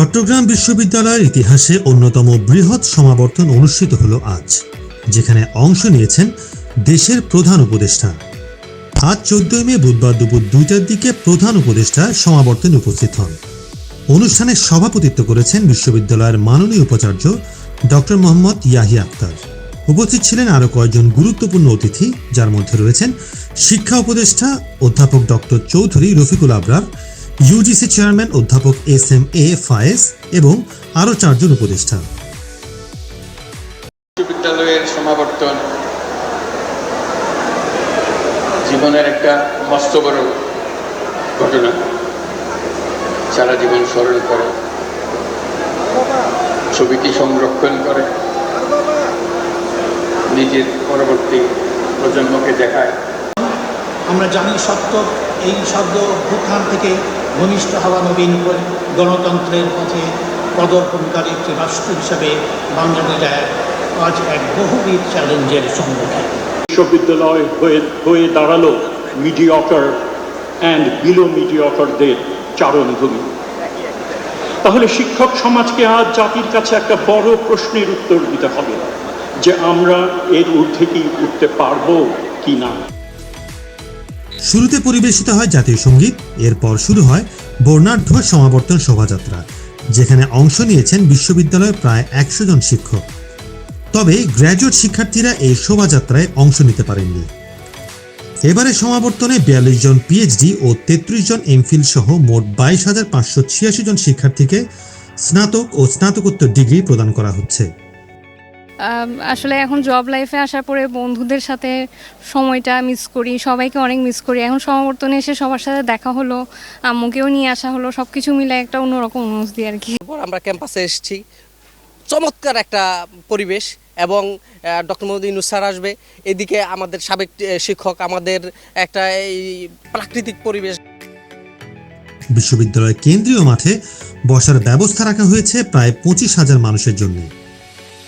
চট্টগ্রাম বিশ্ববিদ্যালয়ের ইতিহাসে অন্যতম বৃহৎ সমাবর্তন অনুষ্ঠিত হলো আজ, যেখানে অংশ নিয়েছেন দেশের প্রধান উপদেষ্টা। আজ চোদ্দই মে বুধবার দুপুর দুইটার দিকে প্রধান উপদেষ্টা সমাবর্তনে উপস্থিত হন। অনুষ্ঠানে সভাপতিত্ব করেছেন বিশ্ববিদ্যালয়ের মাননীয় উপাচার্য ডক্টর মোহাম্মদ ইয়াহিয়া আক্তার। উপস্থিত ছিলেন আরও কয়েকজন গুরুত্বপূর্ণ অতিথি, যার মধ্যে রয়েছেন শিক্ষা উপদেষ্টা অধ্যাপক doctor Chowdhury Rafiqul Abrar UGC chairman অধ্যাপক এস এম এ ফায়েজ এবং আরও চারজন উপদেষ্টা। বিশ্ববিদ্যালয়ের সমাবর্তন জীবনের একটা মস্ত বড় ঘটনা। সারা জীবন স্মরণ করে। ছবিটি সংরক্ষণ করে। নিজের পরবর্তী প্রজন্মকে দেখায়। আমরা জানি সত্য এই শব্দ ভূখান থেকে ঘনিষ্ঠ হওয়া নবীন গণতন্ত্রের পথে পদর্পণকারী একটি রাষ্ট্র হিসাবে বাংলাদেশ আজ এক বহুবিধ চ্যালেঞ্জের সম্মুখীন। বিশ্ববিদ্যালয় হয়ে হয়ে দাঁড়াল মিডিয়কার অ্যান্ড বিলো মিডিয়কারদের চারণভূমি। তাহলে শিক্ষক সমাজকে আজ জাতির কাছে একটা বড় প্রশ্নের উত্তর দিতে হবে যে আমরা এর ঊর্ধ্বে কি উঠতে পারব কি না। শুরুতে পরিবেশিত হয় জাতীয় সংগীত, এরপর শুরু হয় বর্ণাঢ্য সমাবর্তন শোভাযাত্রা, যেখানে অংশ নিয়েছেন বিশ্ববিদ্যালয়ের প্রায় একশো জন শিক্ষক। তবে গ্র্যাজুয়েট শিক্ষার্থীরা এই শোভাযাত্রায় অংশ নিতে পারেননি। এবারে সমাবর্তনে বিয়াল্লিশ জন পিএইচডি ও তেত্রিশ জন এমফিল সহ মোট বাইশ হাজার পাঁচশো ছিয়াশি জন শিক্ষার্থীকে স্নাতক ও স্নাতকোত্তর ডিগ্রি প্রদান করা হচ্ছে। আসলে এখন জব লাইফে আসার পরে বন্ধুদের সাথে সময়টা মিস করি সবাইকে অনেক মিস করি। এখন সমাবর্তনে এসে সবার সাথে দেখা হলো আম্মুকেও নিয়ে আসা হলো সব কিছু মিলে একটা অন্যরকম অনুভূতি আর কি। পর আমরা ক্যাম্পাসে এসেছি। চমৎকার একটা পরিবেশ এবং ডক্টর মোহাম্মদ স্যার আসবে। এদিকে আমাদের সাবেক শিক্ষক আমাদের একটা এই প্রাকৃতিক পরিবেশ। বিশ্ববিদ্যালয়ের কেন্দ্রীয় মাঠে বসার ব্যবস্থা রাখা হয়েছে প্রায় পঁচিশ হাজার মানুষের জন্য।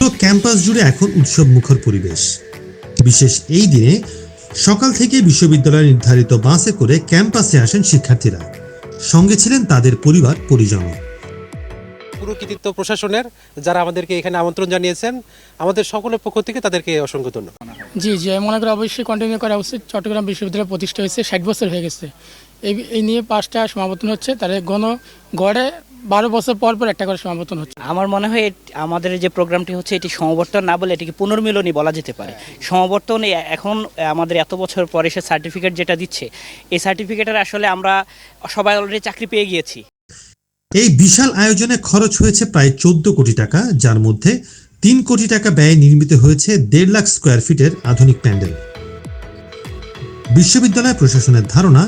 পুরো ক্যাম্পাস জুড়ে এখন উৎসব মুখর পরিবেশ। বিশেষ এই দিনে সকাল থেকে বিশ্ববিদ্যালয়ের নির্ধারিত বাসে করে ক্যাম্পাসে আসেন শিক্ষার্থীরা। সঙ্গে ছিলেন তাদের পরিবার পরিজন পুরো কৃতিত্ব প্রশাসনের যারা আমাদেরকে এখানে আমন্ত্রণ জানিয়েছেন আমাদের সকলের পক্ষ থেকে তাদেরকে অসংখ্য ধন্যবাদ। জি জি আমি মনে করি অবশ্যই কন্টিনিউ করা উচিত। চট্টগ্রাম বিশ্ববিদ্যালয় প্রতিষ্ঠা হয়েছে ষাট বছর হয়ে গেছে। এই এই নিয়ে পাঁচটা সমাবর্তন হচ্ছে। তাদের গণ গড়ে বারো বছর পর পর একটা করে সমাবর্তন হচ্ছে। আমার মনে হয় আমাদের যে প্রোগ্রামটি হচ্ছে এটি সমাবর্তন না বলে এটিকে পুনর্মিলনী বলা যেতে পারে। সমাবর্তন এখন আমাদের এত বছর পরে সে সার্টিফিকেট যেটা দিচ্ছে এই সার্টিফিকেটের আসলে আমরা সবাই অলরেডি চাকরি পেয়ে গিয়েছি। এই বিশাল আয়োজনে খরচ হয়েছে প্রায় চোদ্দ কোটি টাকা যার মধ্যে তিন কোটি টাকা ব্যয়ে নির্মিত হয়েছে দেড় লাখ স্কোয়ার ফিটের আধুনিক প্যান্ডেল। বিশ্ববিদ্যালয় প্রশাসনের ধারণা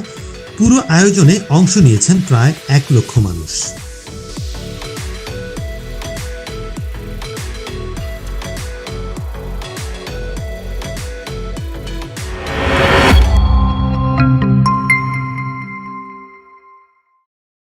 পুরো আয়োজনে অংশ নিয়েছেন প্রায় এক লক্ষ মানুষ।